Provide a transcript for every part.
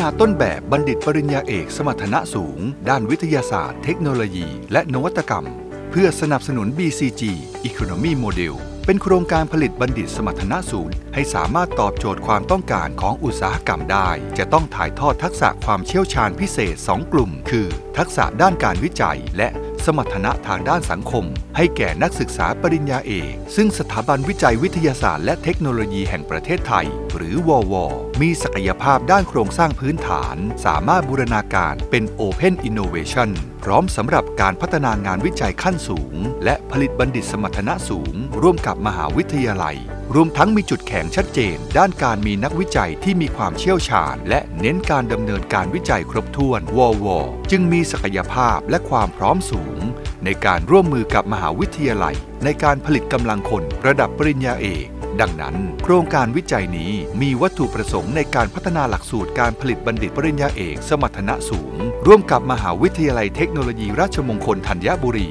นาต้นแบบบัณฑิตปริญญาเอกสมรรถนะสูง ด้านวิทยาศาสตร์ เทคโนโลยี และนวัตกรรม เพื่อสนับสนุน BCG Economy Model เป็นโครงการผลิตบัณฑิตสมรรถนะสูง ให้สามารถตอบโจทย์ความต้องการของอุตสาหกรรมได้ จะต้องถ่ายทอดทักษะความเชี่ยวชาญพิเศษ 2 กลุ่ม คือ ทักษะด้านการวิจัยและ มรรถนะทางด้านสังคม ให้แก่นักศึกษาปริญญาเอก ซึ่งสถาบันวิจัยวิทยาศาสตร์และเทคโนโลยีแห่งประเทศไทย หรือวอวมีศักยภาพด้านโครงสร้างพื้นฐาน สามารถบูรณาการเป็น Open Innovation พร้อมสำหรับการพัฒนางานวิจัยขั้นสูง และผลิตบัณฑิตสมรรถนะสูง ร่วมกับมหาวิทยาลัย รวมทั้งมีจุดแข็งชัดเจน ด้านการมีนักวิจัยที่มีความเชี่ยวชาญ และเน้นการดำเนินการวิจัยครบถ้วนววจึงมีศักยภาพและความพร้อมสูง ในการร่วมมือกับมหาวิทยาลัย ในการผลิตกำลังคนระดับปริญญาเอกดังนั้น โครงการวิจัยนี้มีวัตถุประสงค์ในการพัฒนาหลักสูตรการผลิตบัณฑิตปริญญาเอก สมรรถนะสูง ร่วมกับมหาวิทยาลัยเทคโนโลยีราชมงคลธัญบุรี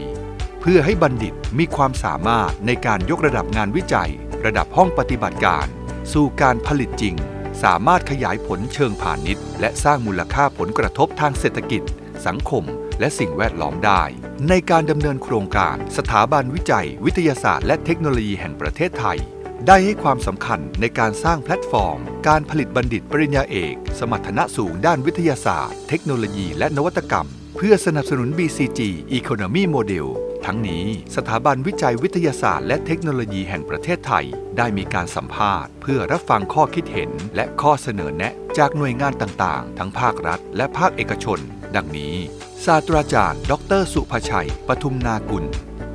เพื่อให้บัณฑิตมีความสามารถในการยกระดับงานวิจัย ระดับห้องปฏิบัติการ สู่การผลิตจริง สามารถขยายผลเชิงพาณิชย์ และสร้างมูลค่าผลกระทบทางเศรษฐกิจ สังคม และสิ่งแวดล้อมได้ ในการดำเนินโครงการ สถาบันวิจัย วิทยาศาสตร์ และเทคโนโลยีแห่งประเทศไทย ได้ให้ความสำคัญในการสร้างแพลตฟอร์ม การผลิตบัณฑิตปริญญาเอก สมรรถนะสูงด้านวิทยาศาสตร์ เทคโนโลยีและนวัตกรรม เพื่อสนับสนุน BCG Economy Model ทั้งนี้สถาบันวิจัยวิทยาศาสตร์และเทคโนโลยีแห่งประเทศไทย ได้มีการสัมภาษณ์ เพื่อรับฟังข้อคิดเห็น และข้อเสนอแนะ จากหน่วยงานต่างๆ ทั้งภาครัฐ และภาคเอกชน ดังนี้ ศาสตราจารย์ ดร สุภชัย ปทุมนากุล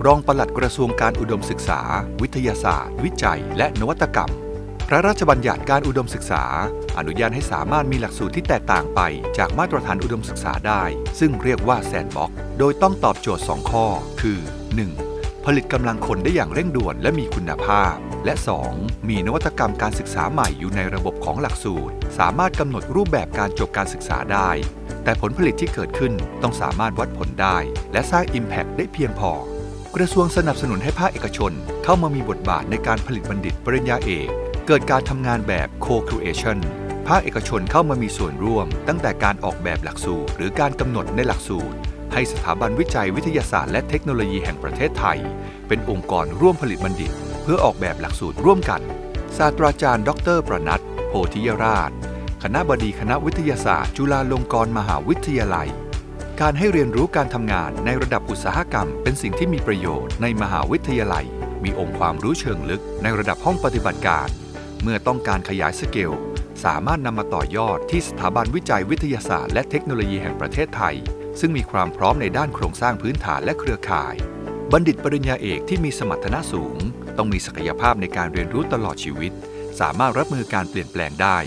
รองปลัดกระทรวงการอุดมศึกษา วิทยาศาสตร์ วิจัย และนวัตกรรม พระราชบัญญัติการอุดมศึกษา อนุญาตให้สามารถมีหลักสูตรที่แตกต่างไปจากมาตรฐานอุดมศึกษาได้ ซึ่งเรียกว่าแซนบ็อกโดยต้องตอบโจทย์ 2 ข้อ คือ 1. ผลิตกำลังคนได้อย่างเร่งด่วนและมีคุณภาพ และ 2. มีนวัตกรรมการศึกษาใหม่อยู่ในระบบของหลักสูตร สามารถกำหนดรูปแบบการจบการศึกษาได้ แต่ผลผลิตที่เกิดขึ้นต้องสามารถวัดผลได้ และสร้าง Impact ได้เพียงพอ กระทรวงสนับสนุนให้ภาคเอกชน เข้ามามีบทบาทในการผลิตบัณฑิตปริญญาเอก เกิดการทำงานแบบ co-creation ภาคเอกชนเข้ามามีส่วนร่วม ตั้งแต่การออกแบบหลักสูตร หรือการกำหนดในหลักสูตร ให้สถาบันวิจัยวิทยาศาสตร์และเทคโนโลยีแห่งประเทศไทย เป็นองค์กรร่วมผลิตบัณฑิต เพื่อออกแบบหลักสูตรร่วมกัน ศาสตราจารย์ ดร ประนัทโพธิยราช คณะบดีคณะวิทยาศาสตร์ จุฬาลงกรณ์มหาวิทยาลัย การให้เรียนรู้การทำงานในระดับอุตสาหกรรม เป็นสิ่งที่มีประโยชน์ในมหาวิทยาลัย มีองค์ความรู้เชิงลึกในระดับห้องปฏิบัติการ เมื่อต้องการขยายสเกลสามารถนำมาต่อยอดที่สถาบันวิจัยวิทยาศาสตร์และเทคโนโลยีแห่งประเทศไทย ซึ่งมีความพร้อมในด้านโครงสร้างพื้นฐานและเครือข่าย บัณฑิตปริญญาเอกที่มีสมรรถนะสูง ต้องมีศักยภาพในการเรียนรู้ตลอดชีวิต สามารถรับมือการเปลี่ยนแปลงได้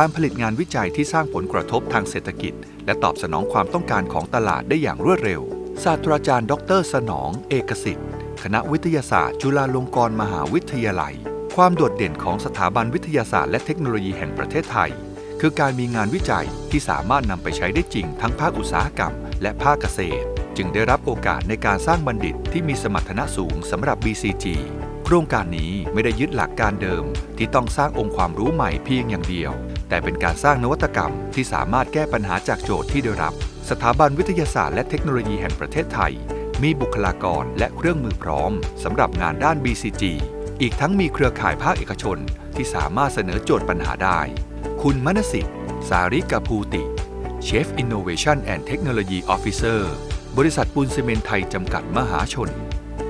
การผลิตงานวิจัยที่สร้างผลกระทบทางเศรษฐกิจ และตอบสนองความต้องการของตลาดได้อย่างรวดเร็ว ศาสตราจารย์ ดร สนอง เอกสิทธิ์ คณะวิทยาศาสตร์ จุฬาลงกรณ์มหาวิทยาลัย ความโดดเด่นของสถาบันวิทยาศาสตร์และเทคโนโลยีแห่งประเทศไทย คือการมีงานวิจัยที่สามารถนำไปใช้ได้จริง ทั้งภาคอุตสาหกรรม และภาคเกษตร จึงได้รับโอกาสในการสร้างบัณฑิตที่มีสมรรถนะสูงสำหรับ BCG โครงการนี้ไม่ได้ยึดหลักการเดิม ที่ต้องสร้างองค์ความรู้ใหม่เพียงอย่างเดียว แต่เป็นการสร้างนวัตกรรมที่สามารถแก้ปัญหาจากโจทย์ที่ได้รับ สถาบันวิทยาศาสตร์และเทคโนโลยีแห่งประเทศไทย มีบุคลากรและเครื่องมือพร้อมสำหรับงานด้าน BCG อีกทั้งมีเครือข่ายภาคเอกชน ที่สามารถเสนอโจทย์ปัญหาได้ คุณมณสิทธิ์ สาริกาภูติ Chief Innovation and Technology Officer บริษัทปูนซีเมนต์ไทยจำกัดมหาชน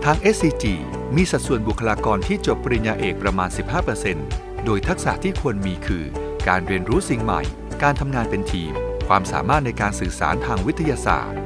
ทาง SCG มีสัดส่วนบุคลากรที่จบปริญญาเอกประมาณ 15%โดยทักษะที่ควรมีคือ การเรียนรู้สิ่งใหม่ การทำงานเป็นทีม ความสามารถในการสื่อสารทางวิทยาศาสตร์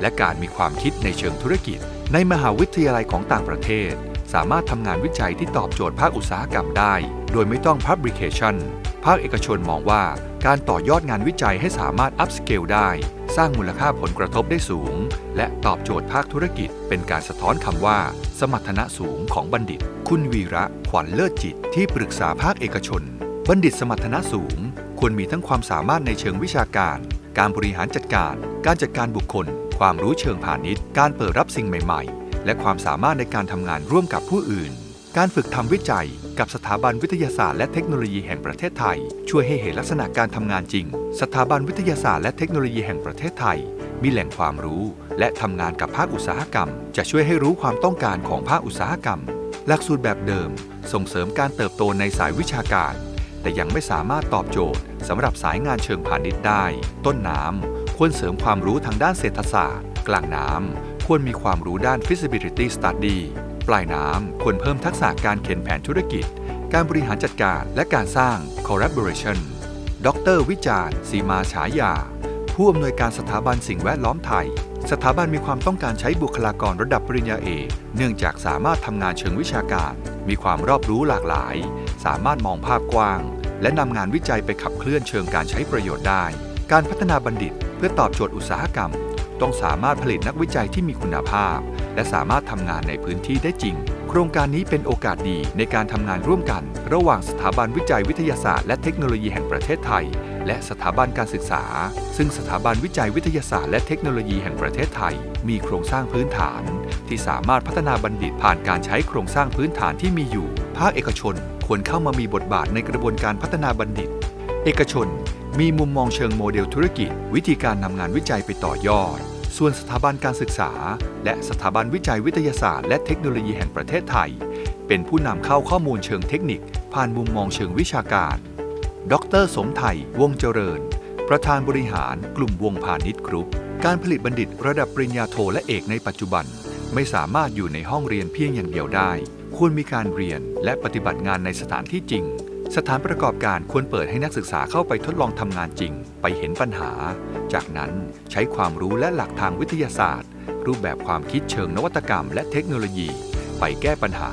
และการมีความคิดในเชิงธุรกิจ ในมหาวิทยาลัยของต่างประเทศ สามารถทำงานวิจัยที่ตอบโจทย์ภาคอุตสาหกรรมได้ โดยไม่ต้อง Publication ภาคเอกชนมองว่าการต่อยอดงานวิจัยให้สามารถ up scale ได้ สร้างมูลค่าผลกระทบได้สูง และตอบโจทย์ภาคธุรกิจ เป็นการสะท้อนคำว่า สมรรถนะสูงของบัณฑิต คุณวีระ ขวัญเลิศจิต ที่ปรึกษาภาคเอกชน บัณฑิตสมรรถนะสูง ควรมีทั้งความสามารถในเชิงวิชาการ การบริหารจัดการ การจัดการบุคคล ความรู้เชิงพาณิชย์ การเปิดรับสิ่งใหม่ ๆ และความสามารถในการทำงานร่วมกับผู้อื่น การฝึกทำวิจัย กับสถาบันวิทยาศาสตร์และเทคโนโลยีแห่งประเทศไทย ช่วยให้เห็นลักษณะการทำงานจริง สถาบันวิทยาศาสตร์และเทคโนโลยีแห่งประเทศไทย มีแหล่งความรู้ และทำงานกับภาคอุตสาหกรรม จะช่วยให้รู้ความต้องการของภาคอุตสาหกรรม หลักสูตรแบบเดิม ส่งเสริมการเติบโตในสายวิชาการ แต่ยังไม่สามารถตอบโจทย์สำหรับสายงานเชิงพาณิชย์ได้ ต้นน้ำควรเสริมความรู้ทางด้านเศรษฐศาสตร์ กลางน้ำควรมีความรู้ด้าน feasibility study ปลายน้ำควรเพิ่มทักษะการเขียนแผนธุรกิจ การบริหารจัดการและการสร้าง collaboration ดร วิจารณ์สีมาฉายา ผู้อำนวยการสถาบันสิ่งแวดล้อมไทย สถาบันมีความต้องการใช้บุคลากรระดับปริญญาเอกเนื่องจากสามารถทำงานเชิงวิชาการ มีความรอบรู้หลากหลาย สามารถมองภาพกว้าง และนำงานวิจัยไปขับเคลื่อนเชิงการใช้ประโยชน์ได้ การพัฒนาบัณฑิต เพื่อตอบโจทย์อุตสาหกรรม ต้องสามารถผลิตนักวิจัยที่มีคุณภาพ และสามารถทำงานในพื้นที่ได้จริง โครงการนี้เป็นโอกาสดีในการทำงานร่วมกัน ระหว่างสถาบันวิจัยวิทยาศาสตร์และเทคโนโลยีแห่งประเทศไทย และสถาบันการศึกษา ซึ่งสถาบันวิจัยวิทยาศาสตร์และเทคโนโลยีแห่งประเทศไทย มีโครงสร้างพื้นฐาน ที่สามารถพัฒนาบัณฑิตผ่านการใช้โครงสร้างพื้นฐานที่มีอยู่ ภาคเอกชนควรเข้ามามีบทบาทในกระบวนการพัฒนาบัณฑิต เอกชนมีมุมมองเชิงโมเดลธุรกิจ วิธีการนำงานวิจัยไปต่อยอด ส่วนสถาบันการศึกษา และสถาบันวิจัยวิทยาศาสตร์และเทคโนโลยีแห่งประเทศไทย เป็นผู้นำเข้าข้อมูลเชิงเทคนิค ผ่านมุมมองเชิงวิชาการ ดร สมไทยวงเจริญ ประธานบริหารกลุ่มวงพาณิชย์กรุ๊ป การผลิตบัณฑิตระดับปริญญาโทและเอกในปัจจุบัน ไม่สามารถอยู่ในห้องเรียนเพียงอย่างเดียวได้ ควรมีการเรียนและปฏิบัติงานในสถานที่จริง สถานประกอบการควรเปิดให้นักศึกษาเข้าไปทดลองทำงานจริง ไปเห็นปัญหา จากนั้นใช้ความรู้และหลักทางวิทยาศาสตร์ รูปแบบความคิดเชิงนวัตกรรมและเทคโนโลยี ไปแก้ปัญหา